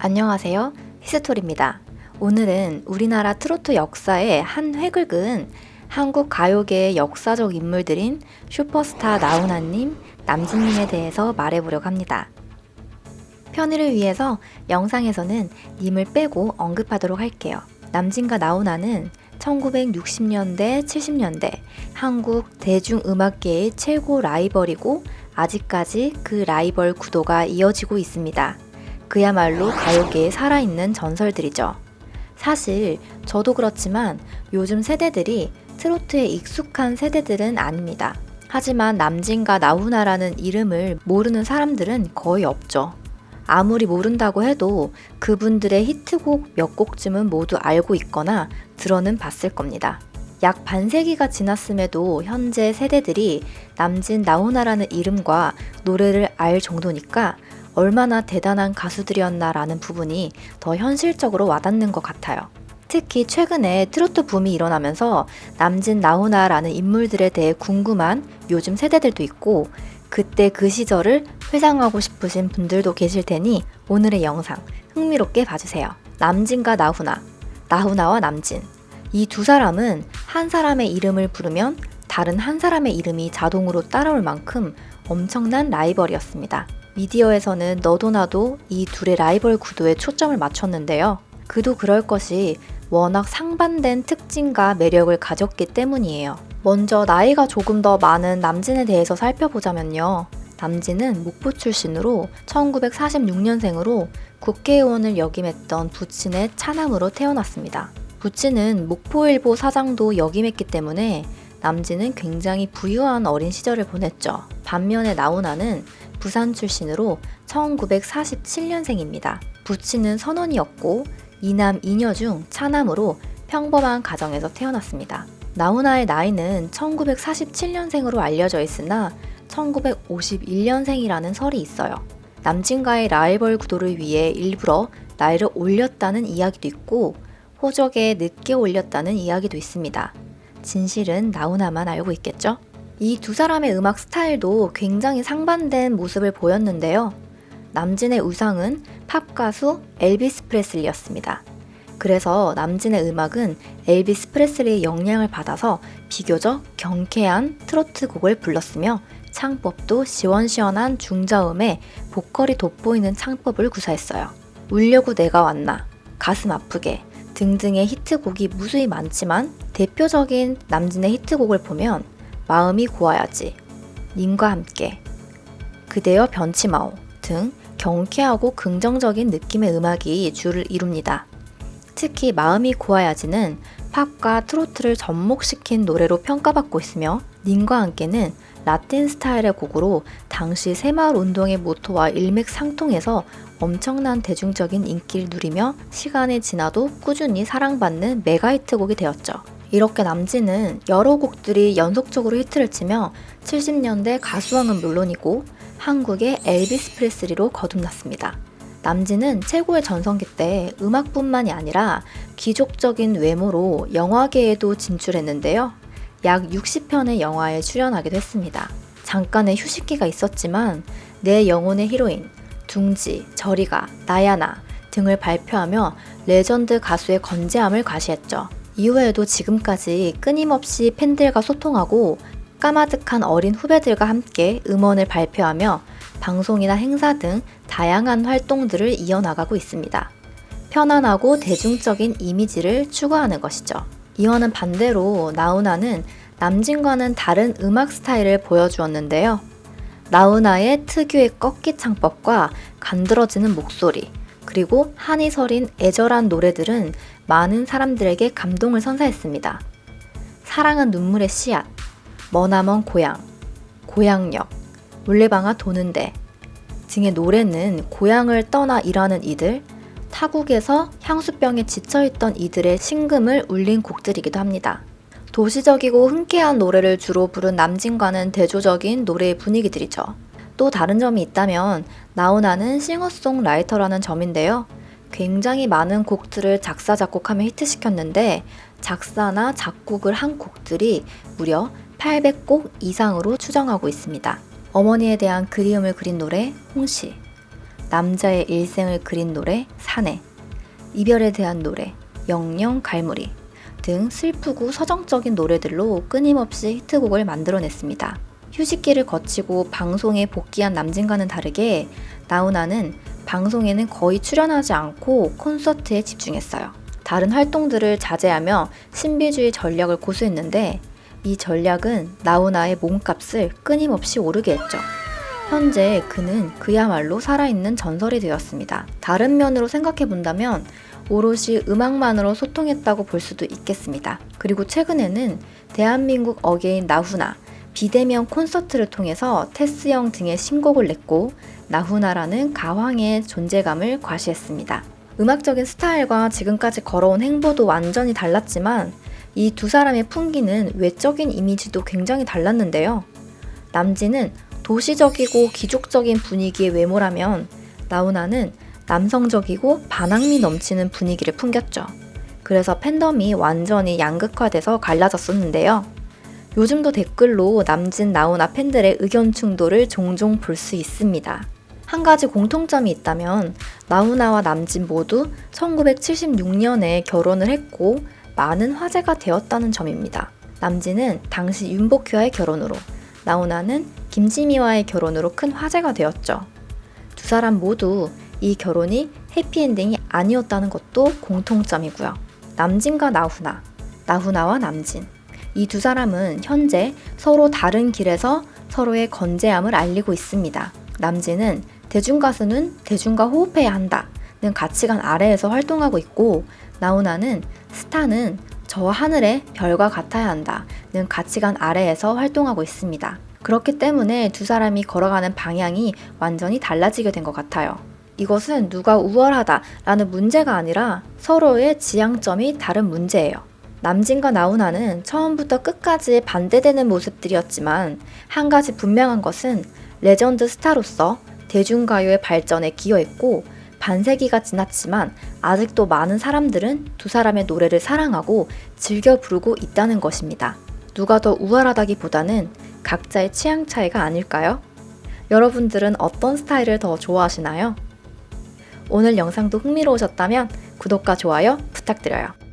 안녕하세요. 히스토리입니다. 오늘은 우리나라 트로트 역사의 한 획을 그은 한국 가요계의 역사적 인물들인 슈퍼스타 나훈아님, 남진님에 대해서 말해보려고 합니다. 편의를 위해서 영상에서는 님을 빼고 언급하도록 할게요. 남진과 나훈아는 1960년대, 70년대 한국 대중음악계의 최고 라이벌이고 아직까지 그 라이벌 구도가 이어지고 있습니다. 그야말로 가요계에 살아있는 전설들이죠. 사실 저도 그렇지만 요즘 세대들이 트로트에 익숙한 세대들은 아닙니다. 하지만 남진과 나훈아라는 이름을 모르는 사람들은 거의 없죠. 아무리 모른다고 해도 그분들의 히트곡 몇 곡쯤은 모두 알고 있거나 들어는 봤을 겁니다. 약 반세기가 지났음에도 현재 세대들이 남진 나훈아라는 이름과 노래를 알 정도니까 얼마나 대단한 가수들이었나라는 부분이 더 현실적으로 와닿는 것 같아요. 특히 최근에 트로트 붐이 일어나면서 남진 나훈아라는 인물들에 대해 궁금한 요즘 세대들도 있고 그때 그 시절을 회상하고 싶으신 분들도 계실 테니 오늘의 영상 흥미롭게 봐주세요. 남진과 나훈아, 나훈아와 남진. 이 두 사람은 한 사람의 이름을 부르면 다른 한 사람의 이름이 자동으로 따라올 만큼 엄청난 라이벌이었습니다. 미디어에서는 너도 나도 이 둘의 라이벌 구도에 초점을 맞췄는데요. 그도 그럴 것이 워낙 상반된 특징과 매력을 가졌기 때문이에요. 먼저 나이가 조금 더 많은 남진에 대해서 살펴보자면요. 남진은 목포 출신으로 1946년생으로 국회의원을 역임했던 부친의 차남으로 태어났습니다. 부친은 목포일보 사장도 역임했기 때문에 남진은 굉장히 부유한 어린 시절을 보냈죠. 반면에 나훈아는 부산 출신으로 1947년생입니다. 부친은 선원이었고 이남 이녀 중 차남으로 평범한 가정에서 태어났습니다. 나훈아의 나이는 1947년생으로 알려져 있으나 1951년생이라는 설이 있어요. 남진과의 라이벌 구도를 위해 일부러 나이를 올렸다는 이야기도 있고 호적에 늦게 올렸다는 이야기도 있습니다. 진실은 나훈아만 알고 있겠죠? 이 두 사람의 음악 스타일도 굉장히 상반된 모습을 보였는데요. 남진의 우상은 팝 가수 엘비스 프레슬리였습니다. 그래서 남진의 음악은 엘비스 프레슬리의 영향을 받아서 비교적 경쾌한 트로트 곡을 불렀으며 창법도 시원시원한 중저음에 보컬이 돋보이는 창법을 구사했어요. 울려고 내가 왔나, 가슴 아프게 등등의 히트곡이 무수히 많지만 대표적인 남진의 히트곡을 보면 마음이 고와야지, 님과 함께, 그대여 변치 마오 등 경쾌하고 긍정적인 느낌의 음악이 주를 이룹니다. 특히 마음이 고와야지는 팝과 트로트를 접목시킨 노래로 평가받고 있으며 님과 함께는 라틴 스타일의 곡으로 당시 새마을 운동의 모토와 일맥상통해서 엄청난 대중적인 인기를 누리며 시간이 지나도 꾸준히 사랑받는 메가히트곡이 되었죠. 이렇게 남진은 여러 곡들이 연속적으로 히트를 치며 70년대 가수왕은 물론이고 한국의 엘비스 프레스리로 거듭났습니다. 남진은 최고의 전성기 때 음악뿐만이 아니라 귀족적인 외모로 영화계에도 진출했는데요. 약 60편의 영화에 출연하기도 했습니다. 잠깐의 휴식기가 있었지만 내 영혼의 히로인, 둥지, 저리가, 나야나 등을 발표하며 레전드 가수의 건재함을 과시했죠. 이후에도 지금까지 끊임없이 팬들과 소통하고 까마득한 어린 후배들과 함께 음원을 발표하며 방송이나 행사 등 다양한 활동들을 이어나가고 있습니다. 편안하고 대중적인 이미지를 추구하는 것이죠. 이와는 반대로 나훈아는 남진과는 다른 음악 스타일을 보여주었는데요. 나훈아의 특유의 꺾기 창법과 간드러지는 목소리, 그리고 한이 서린 애절한 노래들은 많은 사람들에게 감동을 선사했습니다. 사랑은 눈물의 씨앗, 머나먼 고향, 고향역, 물레방아 도는데 등의 노래는 고향을 떠나 일하는 이들, 타국에서 향수병에 지쳐있던 이들의 신금을 울린 곡들이기도 합니다. 도시적이고 흔쾌한 노래를 주로 부른 남진과는 대조적인 노래의 분위기들이죠. 또 다른 점이 있다면 나훈아는 싱어송라이터라는 점인데요. 굉장히 많은 곡들을 작사 작곡하며 히트시켰는데 작사나 작곡을 한 곡들이 무려 800곡 이상으로 추정하고 있습니다. 어머니에 대한 그리움을 그린 노래 홍시 남자의 일생을 그린 노래 사내, 이별에 대한 노래 영영 갈무리 등 슬프고 서정적인 노래들로 끊임없이 히트곡을 만들어냈습니다. 휴식기를 거치고 방송에 복귀한 남진과는 다르게 나훈아는 방송에는 거의 출연하지 않고 콘서트에 집중했어요. 다른 활동들을 자제하며 신비주의 전략을 고수했는데 이 전략은 나훈아의 몸값을 끊임없이 오르게 했죠. 현재 그는 그야말로 살아있는 전설이 되었습니다. 다른 면으로 생각해 본다면 오롯이 음악만으로 소통했다고 볼 수도 있겠습니다. 그리고 최근에는 대한민국 어게인 나훈아, 비대면 콘서트를 통해서 테스형 등의 신곡을 냈고 나훈아라는 가왕의 존재감을 과시했습니다. 음악적인 스타일과 지금까지 걸어온 행보도 완전히 달랐지만 이 두 사람의 풍기는 외적인 이미지도 굉장히 달랐는데요. 남진은 도시적이고 귀족적인 분위기의 외모라면 나훈아는 남성적이고 반항미 넘치는 분위기를 풍겼죠. 그래서 팬덤이 완전히 양극화돼서 갈라졌었는데요. 요즘도 댓글로 남진 나훈아 팬들의 의견 충돌을 종종 볼 수 있습니다. 한 가지 공통점이 있다면 나훈아와 남진 모두 1976년에 결혼을 했고 많은 화제가 되었다는 점입니다. 남진은 당시 윤복희와의 결혼으로 나훈아는 김지미와의 결혼으로 큰 화제가 되었죠. 두 사람 모두 이 결혼이 해피엔딩이 아니었다는 것도 공통점이고요. 남진과 나훈아, 나훈아와 남진. 이 두 사람은 현재 서로 다른 길에서 서로의 건재함을 알리고 있습니다. 남진은 대중가수는 대중과 호흡해야 한다는 가치관 아래에서 활동하고 있고, 나훈아는 스타는 저 하늘의 별과 같아야 한다는 가치관 아래에서 활동하고 있습니다. 그렇기 때문에 두 사람이 걸어가는 방향이 완전히 달라지게 된 것 같아요. 이것은 누가 우월하다라는 문제가 아니라 서로의 지향점이 다른 문제예요. 남진과 나훈아는 처음부터 끝까지 반대되는 모습들이었지만 한 가지 분명한 것은 레전드 스타로서 대중가요의 발전에 기여했고 반세기가 지났지만 아직도 많은 사람들은 두 사람의 노래를 사랑하고 즐겨 부르고 있다는 것입니다. 누가 더 우월하다기보다는 각자의 취향 차이가 아닐까요? 여러분들은 어떤 스타일을 더 좋아하시나요? 오늘 영상도 흥미로우셨다면 구독과 좋아요 부탁드려요.